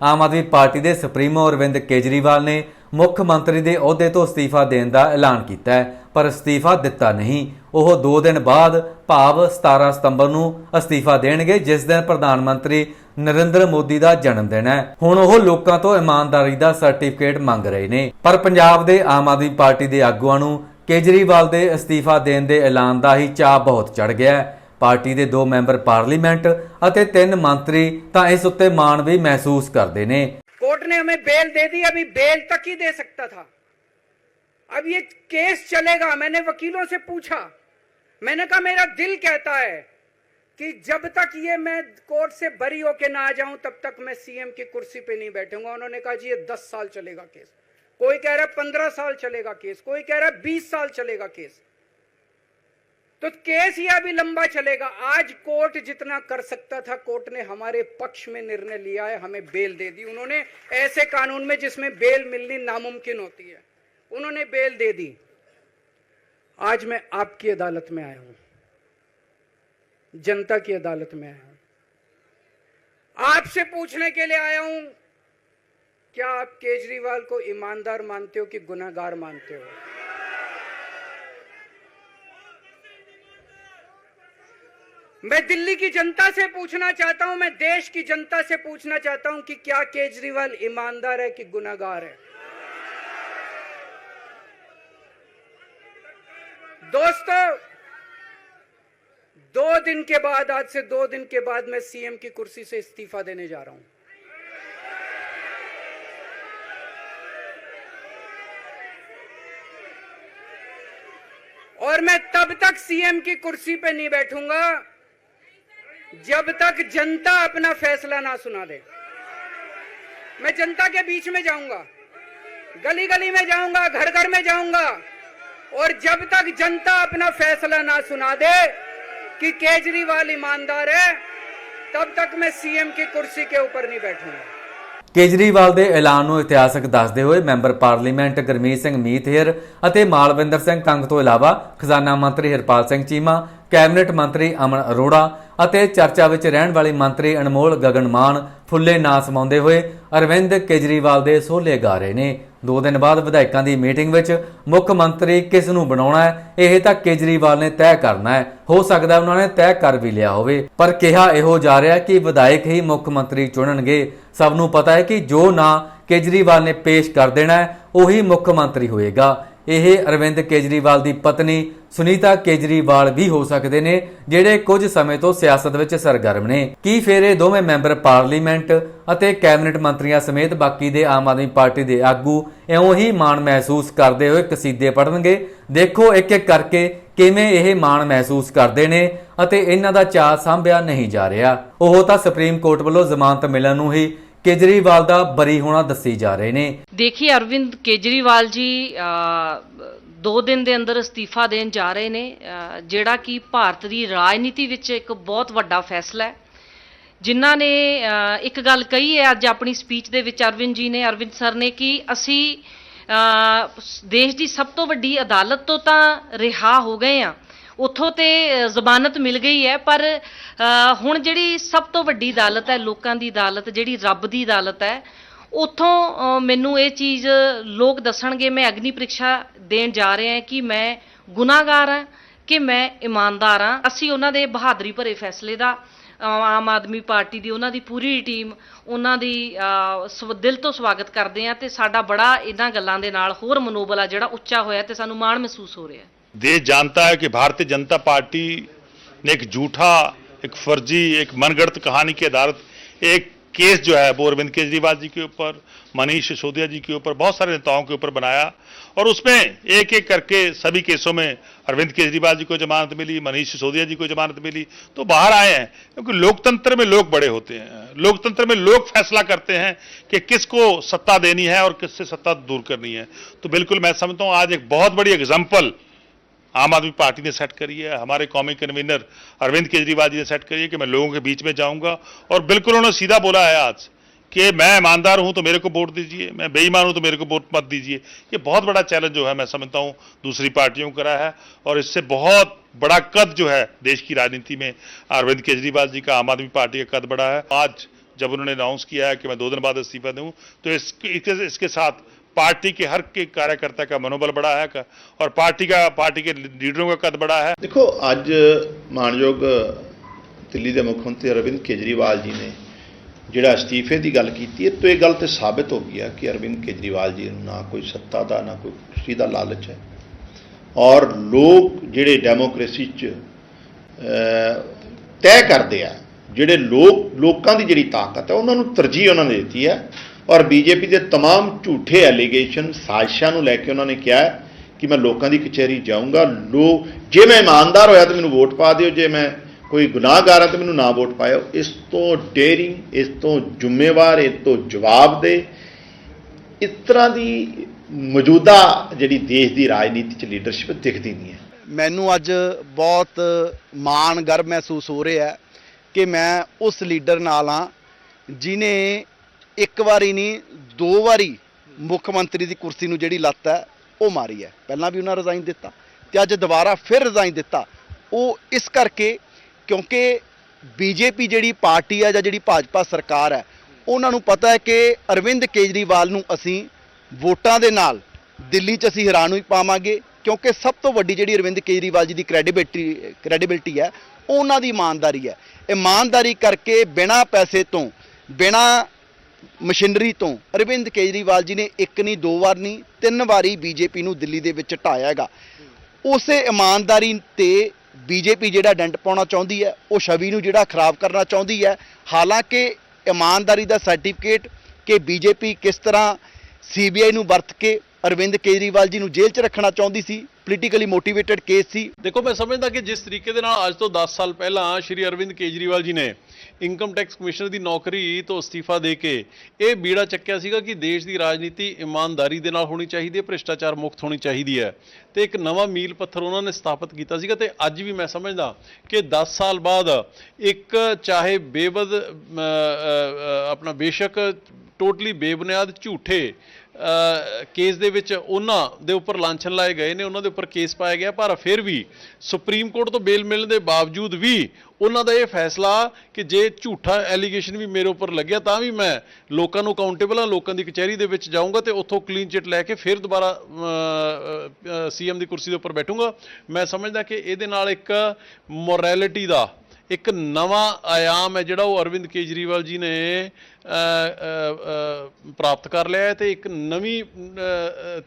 ਆਮ Aadmi party ਦੇ supremo Arvind Kejriwal ਨੇ ਮੁੱਖ ਮੰਤਰੀ ਦੇ ਅਹੁਦੇ ਤੋਂ ਅਸਤੀਫਾ ਦੇਣ ਦਾ ਐਲਾਨ ਕੀਤਾ ਹੈ, ਪਰ ਅਸਤੀਫਾ ਦਿੱਤਾ ਨਹੀਂ। ਉਹ 2 ਦਿਨ ਬਾਅਦ ਭਾਵ 17 ਸਤੰਬਰ ਨੂੰ ਅਸਤੀਫਾ ਦੇਣਗੇ, ਜਿਸ ਦਿਨ ਪ੍ਰਧਾਨ ਮੰਤਰੀ ਨਰਿੰਦਰ ਮੋਦੀ ਦਾ ਜਨਮ ਦਿਨ ਹੈ। ਹੁਣ ਉਹ ਲੋਕਾਂ ਤੋਂ ਇਮਾਨਦਾਰੀ ਦਾ ਸਰਟੀਫਿਕੇਟ ਮੰਗ ਰਹੇ ਨੇ। ਪਰ ਪੰਜਾਬ ਦੇ ਆਮ ਆਦਮੀ ਪਾਰਟੀ ਦੇ ਆਗੂਆਂ ਨੂੰ ਕੇਜਰੀਵਾਲ ਦੇ ਅਸਤੀਫਾ ਦੇਣ ਦੇ ਐਲਾਨ ਦਾ ਹੀ ਚਾਹ ਬਹੁਤ ਚੜ ਗਿਆ ਹੈ। ਪਾਰਟੀ ਦੇ ਦੋ ਮੈਂਬਰ ਪਾਰਲੀਮੈਂਟ ਅਤੇ ਤਿੰਨ ਮੰਤਰੀ ਤਾਂ ਇਸ ਉੱਤੇ ਮਾਣ ਵੀ ਮਹਿਸੂਸ ਕਰਦੇ ਨੇ कोर्ट ने हमें बेल दे दी अभी बेल तक ही दे सकता था अब ये केस चलेगा मैंने वकीलों से पूछा मैंने कहा मेरा दिल कहता है कि जब तक ये मैं कोर्ट से बरी होके ना आ जाऊं तब तक मैं सीएम की कुर्सी पे नहीं बैठूंगा उन्होंने कहा जी ये दस साल चलेगा केस कोई कह रहा है पंद्रह साल चलेगा केस कोई कह रहा है बीस साल चलेगा केस तो केस यह भी लंबा चलेगा। आज कोर्ट जितना कर सकता था, कोर्ट ने हमारे पक्ष में निर्णय लिया है, हमें बेल दे दी। उन्होंने ऐसे कानून में जिसमें बेल मिलनी नामुमकिन होती है, उन्होंने बेल दे दी। आज मैं आपकी अदालत में आया हूँ, जनता की अदालत में आया हूँ। आपसे पूछने के लिए आया हूँ, क्या आप केजरीवाल को ईमानदार मानते हो कि गुनाहगार मानते हो? मैं दिल्ली की जनता से पूछना चाहता हूँ, मैं देश की जनता से पूछना चाहता हूँ कि क्या केजरीवाल ईमानदार है कि गुनागार है? दोस्तों, दो दिन के बाद, आज से दो दिन के बाद मैं सीएम की कुर्सी से इस्तीफा देने जा रहा हूँ। और मैं तब तक सीएम की कुर्सी पे नहीं बैठूँगा जब तक जनता अपना फैसला ना सुना दे मैं जनता के बीच में जाऊंगा गली गली में जाऊंगा घर घर में जाऊंगा और जब तक जनता अपना फैसला ना सुना दे कि केजरीवाल ईमानदार है तब तक मैं सीएम की कुर्सी के ऊपर नहीं बैठूंगा ਕੇਜਰੀਵਾਲ ਦੇ ਐਲਾਨ ਨੂੰ ਇਤਿਹਾਸਕ ਦੱਸਦੇ ਹੋਏ ਮੈਂਬਰ ਪਾਰਲੀਮੈਂਟ ਗਰਮੀਤ ਸਿੰਘ ਮੀਤਹਿਰ ਅਤੇ ਮਾਲਵਿੰਦਰ ਸਿੰਘ ਕੰਗ ਤੋਂ ਇਲਾਵਾ ਖਜ਼ਾਨਾ ਮੰਤਰੀ ਹਰਪਾਲ ਸਿੰਘ ਚੀਮਾ ਕੈਬਨਿਟ ਮੰਤਰੀ ਅਮਨ ਅਰੋੜਾ ਅਤੇ ਚਰਚਾ ਵਿੱਚ ਰਹਿਣ ਵਾਲੇ ਮੰਤਰੀ ਅਨਮੋਲ ਗਗਨਮਾਨ ਫੁੱਲੇ ਨਾ ਸਮਾਉਂਦੇ ਹੋਏ ਅਰਵਿੰਦ ਕੇਜਰੀਵਾਲ ਦੇ ਸੋਲੇ ਗਾ ਰਹੇ ਨੇ। ਦੋ ਦਿਨ ਬਾਅਦ ਵਿਧਾਇਕਾਂ ਦੀ ਮੀਟਿੰਗ ਵਿੱਚ ਮੁੱਖ ਮੰਤਰੀ ਕਿਸ ਨੂੰ ਬਣਾਉਣਾ ਹੈ, ਇਹ ਤਾਂ ਕੇਜਰੀਵਾਲ ਨੇ ਤੈਅ ਕਰਨਾ ਹੈ। ਹੋ ਸਕਦਾ ਉਹਨਾਂ ਨੇ ਤੈਅ ਕਰ ਵੀ ਲਿਆ ਹੋਵੇ, ਪਰ ਕਿਹਾ ਇਹੋ ਜਾ ਰਿਹਾ ਕਿ ਵਿਧਾਇਕ ਹੀ ਮੁੱਖ ਮੰਤਰੀ ਚੁਣਨਗੇ। ਸਭ ਨੂੰ ਪਤਾ ਹੈ ਕਿ ਜੋ ਨਾਂ ਕੇਜਰੀਵਾਲ ਨੇ ਪੇਸ਼ ਕਰ ਦੇਣਾ ਹੈ, ਉਹੀ ਮੁੱਖ ਮੰਤਰੀ ਹੋਏਗਾ। ਇਹ ਅਰਵਿੰਦ ਕੇਜਰੀਵਾਲ ਦੀ ਪਤਨੀ ਸੁਨੀਤਾ ਕੇਜਰੀਵਾਲ ਵੀ ਹੋ ਸਕਦੇ ਨੇ, ਜਿਹੜੇ ਕੁਝ ਸਮੇਂ ਤੋਂ ਸਿਆਸਤ ਵਿੱਚ ਸਰਗਰਮ ਨੇ। ਕੀ ਫਿਰ ਇਹ ਦੋਵੇਂ ਮੈਂਬਰ ਪਾਰਲੀਮੈਂਟ ਅਤੇ ਕੈਬਨਿਟ ਮੰਤਰੀਆਂ ਸਮੇਤ ਬਾਕੀ ਦੇ ਆਮ ਆਦਮੀ ਪਾਰਟੀ ਦੇ ਆਗੂ ਇਉਂ ਹੀ ਮਾਣ ਮਹਿਸੂਸ ਕਰਦੇ ਹੋਏ ਕਸੀਦੇ ਪੜਨਗੇ ਦੇਖੋ ਇੱਕ ਇੱਕ ਕਰਕੇ ਕਿਵੇਂ ਇਹ ਮਾਣ ਮਹਿਸੂਸ ਕਰਦੇ ਨੇ ਅਤੇ ਇਹਨਾਂ ਦਾ ਚਾਅ ਸੰਭਿਆ ਨਹੀਂ ਜਾ ਰਿਹਾ। ਉਹ ਤਾਂ ਸੁਪਰੀਮ ਕੋਰਟ ਵੱਲੋਂ ਜ਼ਮਾਨਤ ਮਿਲਣ ਨੂੰ ਹੀ ਕੇਜਰੀਵਾਲ ਦਾ ਬਰੀ ਹੋਣਾ ਦੱਸੀ ਜਾ ਰਹੇ ਨੇ। ਦੇਖੀ ਅਰਵਿੰਦ ਕੇਜਰੀਵਾਲ ਜੀ ਦੋ ਦਿਨ ਦੇ ਅੰਦਰ ਅਸਤੀਫਾ ਦੇਣ ਜਾ ਰਹੇ ਨੇ। ਜਿਹੜਾ ਕਿ ਭਾਰਤ ਦੀ ਰਾਜਨੀਤੀ ਵਿੱਚ ਇੱਕ ਬਹੁਤ ਵੱਡਾ ਫੈਸਲਾ ਹੈ। ਜਿਨ੍ਹਾਂ ਨੇ ਇੱਕ ਗੱਲ ਕਹੀ ਹੈ ਅੱਜ ਆਪਣੀ ਸਪੀਚ ਦੇ ਵਿੱਚ ਅਰਵਿੰਦ ਜੀ ਨੇ, ਅਰਵਿੰਦ ਸਰ ਨੇ ਕਿ ਅਸੀਂ ਦੇਸ਼ ਦੀ ਸਭ ਤੋਂ ਵੱਡੀ ਅਦਾਲਤ ਤੋਂ ਤਾਂ ਰਿਹਾ ਹੋ ਗਏ ਆ ਉੱਥੋਂ ਤੇ ਅ, ਜ਼ਮਾਨਤ ਮਿਲ ਗਈ ਹੈ ਪਰ ਹੁਣ ਜਿਹੜੀ ਸਭ ਤੋਂ ਵੱਡੀ ਅਦਾਲਤ ਹੈ ਲੋਕਾਂ ਦੀ ਅਦਾਲਤ ਜਿਹੜੀ ਰੱਬ ਦੀ ਅਦਾਲਤ ਹੈ ਉੱਥੋਂ ਮੈਨੂੰ ਇਹ ਚੀਜ਼ ਲੋਕ ਦੱਸਣਗੇ ਮੈਂ ਅਗਨੀ ਪ੍ਰੀਖਿਆ ਦੇਣ ਜਾ ਰਿਹਾ ਕਿ ਮੈਂ ਗੁਨਾਹਗਾਰ ਹਾਂ ਕਿ ਮੈਂ ਇਮਾਨਦਾਰ ਹਾਂ। ਅਸੀਂ ਉਹਨਾਂ ਦੇ ਬਹਾਦਰੀ ਭਰੇ ਫੈਸਲੇ ਦਾ ਆਮ ਆਦਮੀ ਪਾਰਟੀ ਦੀ ਉਹਨਾਂ ਦੀ ਪੂਰੀ ਟੀਮ ਉਹਨਾਂ ਦੀ ਸਵ- ਦਿਲ ਤੋਂ ਸਵਾਗਤ ਕਰਦੇ ਹਾਂ ਤੇ ਸਾਡਾ ਬੜਾ ਇਹਨਾਂ ਗੱਲਾਂ ਦੇ ਨਾਲ ਹੋਰ ਮਨੋਬਲ ਆ ਜਿਹੜਾ ਉੱਚਾ ਹੋਇਆ ਤੇ ਸਾਨੂੰ ਮਾਣ ਮਹਿਸੂਸ ਹੋ ਰਿਹਾ। देश जानता है कि भारतीय जनता पार्टी ने एक झूठा एक फर्जी, एक मनगढ़ंत कहानी के आधारित एक केस जो है, वो अरविंद केजरीवाल जी के ऊपर, मनीष सिसोदिया जी के ऊपर, बहुत सारे नेताओं के ऊपर बनाया और उसमें एक एक करके सभी केसों में अरविंद केजरीवाल जी को जमानत मिली, मनीष सिसोदिया जी को जमानत मिली तो बाहर आए हैं, क्योंकि लोकतंत्र में लोग बड़े होते हैं, लोकतंत्र में लोग फैसला करते हैं कि किसको सत्ता देनी है और किससे सत्ता दूर करनी है। तो बिल्कुल मैं समझता हूँ, आज एक बहुत बड़ी एग्ज़ाम्पल आम आदमी पार्टी ने सेट करी है हमारे कौमी कन्वीनर अरविंद केजरीवाल जी ने सेट करी है कि मैं लोगों के बीच में जाऊँगा। और बिल्कुल उन्होंने सीधा बोला है आज कि मैं ईमानदार हूँ तो मेरे को वोट दीजिए मैं बेईमान हूँ तो मेरे को वोट मत दीजिए। ये बहुत बड़ा चैलेंज जो है मैं समझता हूँ दूसरी पार्टियों को करा है। और इससे बहुत बड़ा कद जो है देश की राजनीति में अरविंद केजरीवाल जी का आम आदमी पार्टी का कद बड़ा है। आज जब उन्होंने अनाउंस किया है कि मैं दो दिन बाद इस्तीफा दूँ तो इस, इसके, इसके साथ पार्टी के हर के कार्यकर्ता का मनोबल बढ़ा है का- और पार्टी का पार्टी के लीडरों का कद बढ़ा है ਦੇਖੋ ਅੱਜ ਮਾਨਯੋਗ ਦਿੱਲੀ ਦੇ ਮੁੱਖ ਮੰਤਰੀ ਅਰਵਿੰਦ ਕੇਜਰੀਵਾਲ ਜੀ ਨੇ ਜਿਹੜਾ ਅਸਤੀਫੇ ਦੀ ਗੱਲ ਕੀਤੀ ਹੈ ਤਾਂ ਇਹ ਗੱਲ ਤੇ ਸਾਬਤ ਹੋ ਗਈ ਹੈ ਕਿ ਅਰਵਿੰਦ ਕੇਜਰੀਵਾਲ ਜੀ ਨੂੰ ਨਾ ਕੋਈ ਸੱਤਾ ਦਾ ਨਾ ਕੋਈ ਕੁਰਸੀ ਦਾ ਲਾਲਚ ਹੈ ਔਰ ਲੋਕ ਜਿਹੜੇ ਡੈਮੋਕ੍ਰੇਸੀ 'ਚ ਅਹ, ਤੈਅ ਕਰਦੇ ਆ ਜਿਹੜੇ ਲੋਕ ਲੋਕਾਂ ਦੀ ਜਿਹੜੀ ਤਾਕਤ ਹੈ ਉਹਨਾਂ ਨੂੰ ਤਰਜੀਹ ਉਹਨਾਂ ਨੇ ਦਿੱਤੀ ਹੈ ਔਰ ਬੀਜੇਪੀ ਦੇ तमाम ਝੂਠੇ ਐਲੀਗੇਸ਼ਨ ਸਾਜ਼ਿਸ਼ਾਂ ਨੂੰ ਲੈ ਕੇ ਉਹਨਾਂ ਨੇ ਕਿਹਾ ਹੈ ਕਿ ਮੈਂ ਲੋਕਾਂ ਦੀ ਕਚਹਿਰੀ ਜਾਊਂਗਾ ਲੋਕ ਜੇ ਮੈਂ ਇਮਾਨਦਾਰ ਹੋਇਆ ਤਾਂ ਮੈਨੂੰ ਵੋਟ ਪਾ ਦਿਓ ਜੇ ਮੈਂ ਕੋਈ ਗੁਨਾਹਗਾਰ ਹਾਂ ਤਾਂ ਮੈਨੂੰ ਨਾ ਵੋਟ ਪਾਇਓ ਇਸ ਤੋਂ ਡੇਰਿੰਗ ਇਸ ਤੋਂ ਜ਼ਿੰਮੇਵਾਰ ਇਸ ਤੋਂ ਜਵਾਬ ਦੇ ਇਸ ਤਰ੍ਹਾਂ ਦੀ ਮੌਜੂਦਾ ਜਿਹੜੀ ਦੇਸ਼ ਦੀ ਰਾਜਨੀਤੀ ਚ ਲੀਡਰਸ਼ਿਪ ਦਿਖਦੀ ਨਹੀਂ ਹੈ ਮੈਨੂੰ ਅੱਜ ਬਹੁਤ ਮਾਣ ਗਰਵ ਮਹਿਸੂਸ ਹੋ ਰਿਹਾ ਹੈ ਕਿ ਮੈਂ ਉਸ ਲੀਡਰ ਨਾਲ ਹਾਂ ਜਿਨੇ ਇੱਕ ਵਾਰੀ ਨਹੀਂ, ਦੋ ਵਾਰੀ ਮੁੱਖ ਮੰਤਰੀ ਦੀ ਕੁਰਸੀ ਨੂੰ ਜਿਹੜੀ ਲੱਤ ਹੈ, ਉਹ ਮਾਰੀ ਹੈ। ਪਹਿਲਾਂ ਵੀ ਉਹਨਾਂ ਰਿਜ਼ਾਈਨ ਦਿੱਤਾ ਤੇ ਅੱਜ ਦੁਬਾਰਾ ਫਿਰ ਰਿਜ਼ਾਈਨ ਦਿੱਤਾ। ਉਹ ਇਸ ਕਰਕੇ ਕਿਉਂਕਿ ਬੀਜੇਪੀ ਜਿਹੜੀ ਪਾਰਟੀ ਹੈ ਜਾਂ ਜਿਹੜੀ ਭਾਜਪਾ ਸਰਕਾਰ ਹੈ, ਉਹਨਾਂ ਨੂੰ ਪਤਾ ਹੈ ਕਿ ਅਰਵਿੰਦ ਕੇਜਰੀਵਾਲ ਨੂੰ ਅਸੀਂ ਵੋਟਾਂ ਦੇ ਨਾਲ ਦਿੱਲੀ 'ਚ ਅਸੀਂ ਹੈਰਾਨ ਹੋਈ ਪਾਵਾਂਗੇ ਕਿਉਂਕਿ ਸਭ ਤੋਂ ਵੱਡੀ ਜਿਹੜੀ ਅਰਵਿੰਦ ਕੇਜਰੀਵਾਲ ਜੀ ਦੀ ਕ੍ਰੈਡੀਬਿਲਟੀ ਕ੍ਰੈਡੀਬਿਲਟੀ ਹੈ, ਉਹ ਉਹਨਾਂ ਦੀ ਇਮਾਨਦਾਰੀ ਹੈ। ਇਮਾਨਦਾਰੀ ਕਰਕੇ ਬਿਨਾਂ ਪੈਸੇ ਤੋਂ, ਬਿਨਾਂ ਮਸ਼ੀਨਰੀ ਤੋਂ ਅਰਵਿੰਦ ਕੇਜਰੀਵਾਲ ਜੀ ਨੇ ਇੱਕ ਨਹੀਂ, ਦੋ ਵਾਰ ਨਹੀਂ, ਤਿੰਨ ਵਾਰੀ ਬੀਜੇਪੀ ਨੂੰ ਦਿੱਲੀ ਦੇ ਵਿੱਚ ਢਾਇਆ ਹੈਗਾ। ਉਸੇ ਇਮਾਨਦਾਰੀ ਤੇ ਬੀਜੇਪੀ ਜਿਹੜਾ ਡੰਟ ਪਾਉਣਾ ਚਾਹੁੰਦੀ ਹੈ, ਉਹ ਛਵੀ ਨੂੰ ਜਿਹੜਾ ਖਰਾਬ ਕਰਨਾ ਚਾਹੁੰਦੀ ਹੈ। ਹਾਲਾਂਕਿ ਇਮਾਨਦਾਰੀ ਦਾ ਸਰਟੀਫਿਕੇਟ ਕਿ ਬੀਜੇਪੀ ਕਿਸ ਤਰ੍ਹਾਂ ਸੀਬੀਆਈ ਨੂੰ ਵਰਤ ਕੇ ਅਰਵਿੰਦ ਕੇਜਰੀਵਾਲ ਜੀ ਨੂੰ ਜੇਲ੍ਹ 'ਚ ਰੱਖਣਾ ਚਾਹੁੰਦੀ ਸੀ ਪੋਲੀਟੀਕਲੀ ਮੋਟੀਵੇਟਡ ਕੇਸ ਸੀ। ਦੇਖੋ, ਮੈਂ ਸਮਝਦਾ ਕਿ ਜਿਸ ਤਰੀਕੇ ਦੇ ਨਾਲ ਅੱਜ ਤੋਂ 10 ਸਾਲ ਪਹਿਲਾਂ ਸ਼੍ਰੀ ਅਰਵਿੰਦ ਕੇਜਰੀਵਾਲ ਜੀ ਨੇ ਇਨਕਮ ਟੈਕਸ ਕਮਿਸ਼ਨਰ ਦੀ ਨੌਕਰੀ ਤੋਂ ਅਸਤੀਫਾ ਦੇ ਕੇ ਇਹ ਬੀੜਾ ਚੱਕਿਆ ਸੀਗਾ ਕਿ ਦੇਸ਼ ਦੀ ਰਾਜਨੀਤੀ ਇਮਾਨਦਾਰੀ ਦੇ ਨਾਲ ਹੋਣੀ ਚਾਹੀਦੀ ਹੈ, ਭ੍ਰਿਸ਼ਟਾਚਾਰ ਮੁਕਤ ਹੋਣੀ ਚਾਹੀਦੀ ਹੈ। ਤੇ ਇੱਕ ਨਵਾਂ ਮੀਲ ਪੱਥਰ ਉਹਨਾਂ ਨੇ ਸਥਾਪਿਤ ਕੀਤਾ ਸੀਗਾ ਤੇ ਅੱਜ ਵੀ ਮੈਂ ਸਮਝਦਾ ਕਿ 10 ਸਾਲ ਬਾਅਦ ਇੱਕ ਚਾਹੇ ਬੇਬਦ ਆਪਣਾ ਬੇਸ਼ੱਕ ਟੋਟਲੀ ਬੇਬੁਨਿਆਦ ਝੂਠੇ ਕੇਸ ਦੇ ਵਿੱਚ ਉਹਨਾਂ ਦੇ ਉੱਪਰ ਲਾਂਛਨ ਲਾਏ ਗਏ ਨੇ, ਉਹਨਾਂ ਦੇ ਉੱਪਰ ਕੇਸ ਪਾਇਆ ਗਿਆ, ਪਰ ਫਿਰ ਵੀ ਸੁਪਰੀਮ ਕੋਰਟ ਤੋਂ ਬੇਲ ਮਿਲਣ ਦੇ ਬਾਵਜੂਦ ਵੀ ਉਹਨਾਂ ਦਾ ਇਹ ਫੈਸਲਾ ਕਿ ਜੇ ਝੂਠਾ ਐਲੀਗੇਸ਼ਨ ਵੀ ਮੇਰੇ ਉੱਪਰ ਲੱਗਿਆ, ਤਾਂ ਵੀ ਮੈਂ ਲੋਕਾਂ ਨੂੰ ਅਕਾਊਂਟੇਬਲ ਹਾਂ, ਲੋਕਾਂ ਦੀ ਕਚਹਿਰੀ ਦੇ ਵਿੱਚ ਜਾਊਂਗਾ ਤੇ ਉੱਥੋਂ ਕਲੀਨ ਚਿੱਟ ਲੈ ਕੇ ਫਿਰ ਦੁਬਾਰਾ ਸੀਐਮ ਦੀ ਕੁਰਸੀ ਦੇ ਉੱਪਰ ਬੈਠੂੰਗਾ। ਮੈਂ ਸਮਝਦਾ ਕਿ ਇਹਦੇ ਨਾਲ ਇੱਕ ਮੋਰੈਲਿਟੀ ਦਾ ਇੱਕ ਨਵਾਂ ਆਯਾਮ ਹੈ ਜਿਹੜਾ ਉਹ ਅਰਵਿੰਦ ਕੇਜਰੀਵਾਲ ਜੀ ਨੇ ਪ੍ਰਾਪਤ ਕਰ ਲਿਆ ਹੈ ਤੇ ਇੱਕ ਨਵੀਂ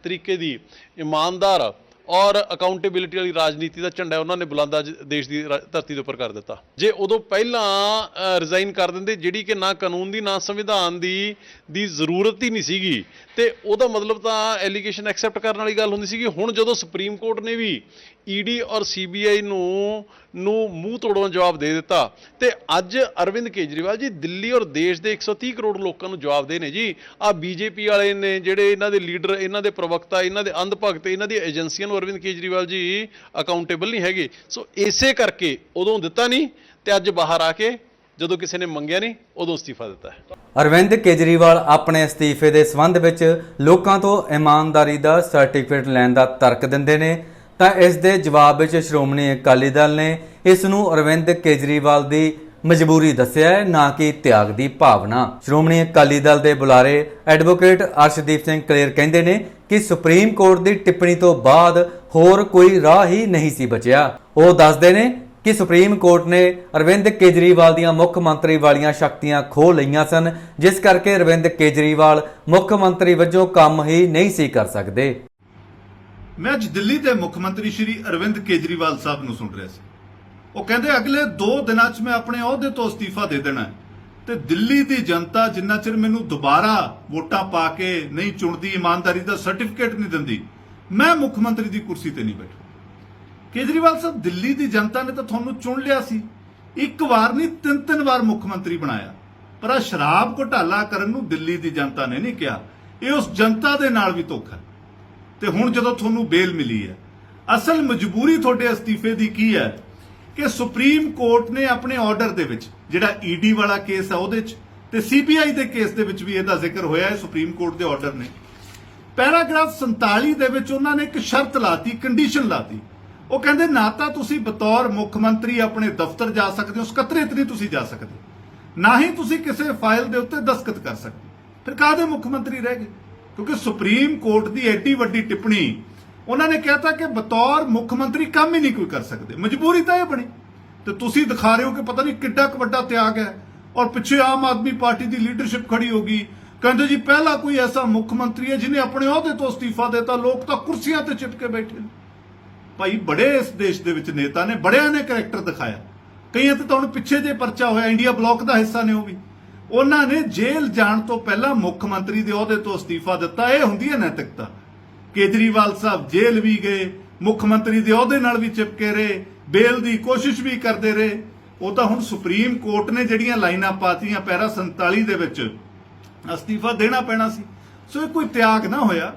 ਤਰੀਕੇ ਦੀ ਇਮਾਨਦਾਰ ਔਰ ਅਕਾਊਂਟੇਬਿਲਿਟੀ ਵਾਲੀ ਰਾਜਨੀਤੀ ਦਾ ਝੰਡਾ ਉਹਨਾਂ ਨੇ ਬੁਲੰਦਾ ਅੱਜ ਦੇਸ਼ ਦੀ ਰਾ- ਧਰਤੀ ਦੇ ਉੱਪਰ ਕਰ ਦਿੱਤਾ। ਜੇ ਉਦੋਂ ਪਹਿਲਾਂ ਰਿਜ਼ਾਈਨ ਕਰ ਦਿੰਦੇ, ਜਿਹੜੀ ਕਿ ਨਾ ਕਾਨੂੰਨ ਦੀ, ਨਾ ਸੰਵਿਧਾਨ ਦੀ ਦੀ ਜ਼ਰੂਰਤ ਹੀ ਨਹੀਂ ਸੀਗੀ ਤੇ ਉਹਦਾ ਮਤਲਬ ਤਾਂ ਐਲੀਗੇਸ਼ਨ ਐਕਸੈਪਟ ਕਰਨ ਵਾਲੀ ਗੱਲ ਹੁੰਦੀ ਸੀਗੀ। ਹੁਣ ਜਦੋਂ ਸੁਪਰੀਮ ਕੋਰਟ ਨੇ ਵੀ ਈਡੀ ਔਰ ਸੀਬੀਆਈ ਨੂੰ ਨੂੰ ਮੂੰਹ ਤੋੜੋਂ ਜਵਾਬ ਦੇ ਦਿੱਤਾ, ਤੇ ਅੱਜ ਅਰਵਿੰਦ ਕੇਜਰੀਵਾਲ ਜੀ ਦਿੱਲੀ ਔਰ ਦੇਸ਼ ਦੇ 130 ਕਰੋੜ ਲੋਕਾਂ ਨੂੰ ਜਵਾਬ ਦੇ ਨੇ ਜੀ। ਆ ਬੀਜੇਪੀ ਵਾਲੇ ਨੇ ਜਿਹੜੇ ਇਹਨਾਂ ਦੇ ਲੀਡਰ, ਇਹਨਾਂ ਦੇ ਪ੍ਰਵਕਤਾ, ਇਹਨਾਂ ਦੇ ਅੰਧ ਭਗਤ ਇਹਨਾਂ ਦੀ ਏਜੰਸੀਆਂ ਨੂੰ ਅਰਵਿੰਦ ਕੇਜਰੀਵਾਲ ਜੀ ਅਕਾਊਂਟੇਬਲ ਨਹੀਂ ਹੈਗੇ। ਸੋ ਇਸੇ ਕਰਕੇ ਉਦੋਂ ਦਿੱਤਾ ਨਹੀਂ, ਤੇ ਅੱਜ ਬਾਹਰ ਆ ਕੇ ਜਦੋਂ ਕਿਸੇ ਨੇ ਮੰਗਿਆ ਨਹੀਂ, ਉਦੋਂ ਅਸਤੀਫਾ ਦਿੱਤਾ ਹੈ। ਅਰਵਿੰਦ ਕੇਜਰੀਵਾਲ ਆਪਣੇ ਅਸਤੀਫੇ ਦੇ ਸੰਬੰਧ ਵਿੱਚ ਲੋਕਾਂ ਤੋਂ ਇਮਾਨਦਾਰੀ ਦਾ ਸਰਟੀਫਿਕੇਟ ਲੈਣ ਦਾ ਤਰਕ ਦਿੰਦੇ ਨੇ, ਤਾਂ ਇਸ ਦੇ ਜਵਾਬ ਵਿੱਚ ਸ਼੍ਰੋਮਣੀ ਅਕਾਲੀ ਦਲ ਨੇ ਇਸ ਨੂੰ ਅਰਵਿੰਦ ਕੇਜਰੀਵਾਲ ਦੀ ਮਜਬੂਰੀ ਦੱਸਿਆ ਹੈ, ਨਾ ਕਿ ਤਿਆਗ ਦੀ ਭਾਵਨਾ। ਸ਼੍ਰੋਮਣੀ ਅਕਾਲੀ ਦਲ ਦੇ ਬੁਲਾਰੇ ਐਡਵੋਕੇਟ ਅਰਸ਼ਦੀਪ ਸਿੰਘ ਕਲੇਰ ਕਹਿੰਦੇ ਨੇ ਕਿ ਸੁਪਰੀਮ ਕੋਰਟ ਦੀ ਟਿੱਪਣੀ ਤੋਂ ਬਾਅਦ ਹੋਰ ਕੋਈ ਰਾਹ ਹੀ ਨਹੀਂ ਸੀ ਬਚਿਆ। ਉਹ ਦੱਸਦੇ ਨੇ ਕਿ ਸੁਪਰੀਮ ਕੋਰਟ ਨੇ ਅਰਵਿੰਦ ਕੇਜਰੀਵਾਲ ਦੀਆਂ ਮੁੱਖ ਮੰਤਰੀ ਵਾਲੀਆਂ ਸ਼ਕਤੀਆਂ ਖੋਹ ਲਈਆਂ ਸਨ, ਜਿਸ ਕਰਕੇ ਅਰਵਿੰਦ ਕੇਜਰੀਵਾਲ ਮੁੱਖ ਮੰਤਰੀ ਵਜੋਂ ਕੰਮ ਹੀ ਨਹੀਂ ਸੀ ਕਰ ਸਕਦੇ। ਮੈਂ ਅੱਜ ਦਿੱਲੀ ਦੇ ਮੁੱਖ ਮੰਤਰੀ ਸ਼੍ਰੀ ਅਰਵਿੰਦ ਕੇਜਰੀਵਾਲ ਸਾਹਿਬ ਨੂੰ ਸੁਣ ਰਿਹਾ ਸੀ। ਉਹ ਕਹਿੰਦੇ, ਅਗਲੇ 2 ਦਿਨਾਂ 'ਚ ਮੈਂ ਆਪਣੇ ਅਹੁਦੇ ਤੋਂ ਅਸਤੀਫਾ ਦੇ ਦੇਣਾ ਹੈ ਤੇ ਦਿੱਲੀ ਦੀ ਜਨਤਾ ਜਿੰਨਾ ਚਿਰ ਮੈਨੂੰ ਦੁਬਾਰਾ ਵੋਟਾਂ ਪਾ ਕੇ ਨਹੀਂ ਚੁਣਦੀ, ਇਮਾਨਦਾਰੀ ਦਾ ਸਰਟੀਫਿਕੇਟ ਨਹੀਂ ਦਿੰਦੀ, ਮੈਂ ਮੁੱਖ ਮੰਤਰੀ ਦੀ ਕੁਰਸੀ ਤੇ ਨਹੀਂ ਬੈਠੂ। ਕੇਜਰੀਵਾਲ ਸਾਹਿਬ, ਦਿੱਲੀ ਦੀ ਜਨਤਾ ਨੇ ਤਾਂ ਤੁਹਾਨੂੰ ਚੁਣ ਲਿਆ ਸੀ। ਇੱਕ ਵਾਰ ਨਹੀਂ, ਤਿੰਨ ਤਿੰਨ ਵਾਰ ਮੁੱਖ ਮੰਤਰੀ ਬਣਾਇਆ। ਪਰ ਆ ਸ਼ਰਾਬ ਘੁਟਾਲਾ ਕਰਨ ਨੂੰ ਦਿੱਲੀ ਦੀ ਜਨਤਾ ਨੇ ਨਹੀਂ ਕਿਹਾ। ਇਹ ਉਸ ਜਨਤਾ ਦੇ ਨਾਲ ਵੀ ਧੋਖਾ ਤੇ ਹੁਣ ਜਦੋਂ ਤੁਹਾਨੂੰ ਬੇਲ ਮਿਲੀ ਹੈ, ਅਸਲ ਮਜਬੂਰੀ ਤੁਹਾਡੇ ਅਸਤੀਫੇ ਦੀ ਕੀ ਹੈ? ਕਿ ਸੁਪਰੀਮ ਕੋਰਟ ਨੇ ਆਪਣੇ ਆਰਡਰ ਦੇ ਵਿੱਚ, ਜਿਹੜਾ ਈਡੀ ਵਾਲਾ ਕੇਸ ਹੈ ਉਹਦੇ 'ਚ, ਤੇ ਸੀਬੀਆਈ ਦੇ ਕੇਸ ਦੇ ਵਿੱਚ ਵੀ ਇਹਦਾ ਜ਼ਿਕਰ ਹੋਇਆ ਹੈ, ਸੁਪਰੀਮ ਕੋਰਟ ਦੇ ਆਰਡਰ ਨੇ। ਪੈਰਾਗ੍ਰਾਫ 47 ਦੇ ਵਿੱਚ ਉਹਨਾਂ ਨੇ ਇੱਕ ਸ਼ਰਤ ਲਾਤੀ, ਕੰਡੀਸ਼ਨ ਲਾਤੀ। ਉਹ ਕਹਿੰਦੇ, ਨਾ ਤਾਂ ਤੁਸੀਂ ਬਤੌਰ ਮੁੱਖ ਮੰਤਰੀ ਆਪਣੇ ਦਫ਼ਤਰ ਜਾ ਸਕਦੇ ਹੋ ਸਕੱਤਰੇਤ ਨਹੀਂ ਤੁਸੀਂ ਜਾ ਸਕਦੇ ਨਾ ਹੀ ਤੁਸੀਂ ਕਿਸੇ ਫਾਈਲ ਦੇ ਉੱਤੇ ਦਸਖਤ ਕਰ ਸਕਦੇ ਫਿਰ ਕਾਹਦੇ ਮੁੱਖ ਮੰਤਰੀ ਰਹਿ ਗਏ? ਕਿਉਂਕਿ ਸੁਪਰੀਮ ਕੋਰਟ ਦੀ ਐਡੀ ਵੱਡੀ ਟਿੱਪਣੀ, ਉਹਨਾਂ ਨੇ ਕਹਿਤਾ ਕਿ ਬਤੌਰ ਮੁੱਖ ਮੰਤਰੀ ਕੰਮ ਹੀ ਨਹੀਂ ਕੋਈ ਕਰ ਸਕਦੇ। ਮਜਬੂਰੀ ਤਾਂ ਇਹ ਬਣੀ। ਤੇ ਤੁਸੀਂ ਦਿਖਾ ਰਹੇ ਹੋ ਕਿ ਪਤਾ ਨਹੀਂ ਕਿੱਡਾ ਕੁ ਵੱਡਾ ਤਿਆਗ ਹੈ ਔਰ ਪਿੱਛੇ ਆਮ ਆਦਮੀ ਪਾਰਟੀ ਦੀ ਲੀਡਰਸ਼ਿਪ ਖੜੀ ਹੋ ਗਈ। ਕਹਿੰਦੇ ਜੀ, ਪਹਿਲਾ ਕੋਈ ਐਸਾ ਮੁੱਖ ਮੰਤਰੀ ਹੈ ਜਿਹਨੇ ਆਪਣੇ ਅਹੁਦੇ ਤੋਂ ਅਸਤੀਫਾ ਦਿੱਤਾ, ਲੋਕ ਤਾਂ ਕੁਰਸੀਆਂ ਤੇ ਚਿਪਕੇ ਬੈਠੇ ਨੇ। ਭਾਈ ਬੜੇ ਇਸ ਦੇਸ਼ ਦੇ ਵਿੱਚ ਨੇਤਾ ਨੇ, ਬੜਿਆਂ ਨੇ ਕੈਰੈਕਟਰ ਦਿਖਾਇਆ। ਕਈਆਂ ਤੇ ਤਾਂ ਹੁਣ ਪਿੱਛੇ ਜੇ ਪਰਚਾ ਹੋਇਆ, ਇੰਡੀਆ ਬਲੌਕ ਦਾ ਹਿੱਸਾ ਨੇ ਉਹ ਵੀ। ਉਹਨਾਂ ਨੇ ਜੇਲ੍ਹ ਜਾਣ ਤੋਂ ਪਹਿਲਾਂ ਮੁੱਖ ਮੰਤਰੀ ਦੇ ਅਹੁਦੇ ਤੋਂ ਅਸਤੀਫਾ ਦਿੱਤਾ। ਇਹ ਹੁੰਦੀ ਹੈ ਨੈਤਿਕਤਾ। ਕੇਜਰੀਵਾਲ ਸਾਹਿਬ ਜੇਲ੍ਹ ਵੀ ਗਏ, ਮੁੱਖ ਮੰਤਰੀ ਦੇ ਅਹੁਦੇ ਨਾਲ ਵੀ ਚਿਪਕੇ ਰਹੇ, ਬੇਲ ਦੀ ਕੋਸ਼ਿਸ਼ ਵੀ ਕਰਦੇ ਰਹੇ। ਉਹ ਤਾਂ ਹੁਣ ਸੁਪਰੀਮ ਕੋਰਟ ਨੇ ਜਿਹੜੀਆਂ ਲਾਈਨਾਂ ਪਾਤੀਆਂ, ਪੈਰਾ 47 ਦੇ ਵਿੱਚ ਅਸਤੀਫਾ ਦੇਣਾ ਪੈਣਾ ਸੀ। ਸੋ ਇਹ ਕੋਈ ਤਿਆਗ ਨਾ ਹੋਇਆ।